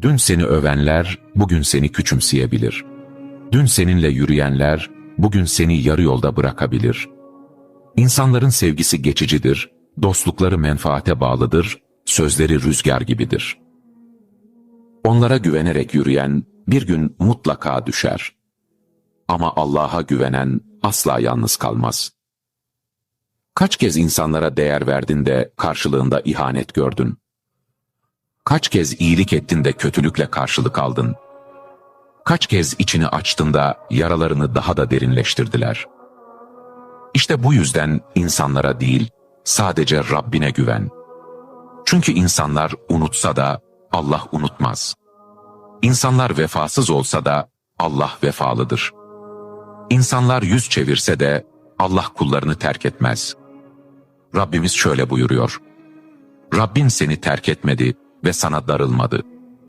Dün seni övenler, bugün seni küçümseyebilir. Dün seninle yürüyenler, bugün seni yarı yolda bırakabilir. İnsanların sevgisi geçicidir, dostlukları menfaate bağlıdır, sözleri rüzgar gibidir. Onlara güvenerek yürüyen bir gün mutlaka düşer. Ama Allah'a güvenen asla yalnız kalmaz. Kaç kez insanlara değer verdin de karşılığında ihanet gördün? Kaç kez iyilik ettin de kötülükle karşılık aldın? Kaç kez içini açtın da yaralarını daha da derinleştirdiler? İşte bu yüzden insanlara değil, sadece Rabbine güven. Çünkü insanlar unutsa da Allah unutmaz. İnsanlar vefasız olsa da Allah vefalıdır. İnsanlar yüz çevirse de Allah kullarını terk etmez. Rabbimiz şöyle buyuruyor. Rabbin seni terk etmedi ve sana darılmadı.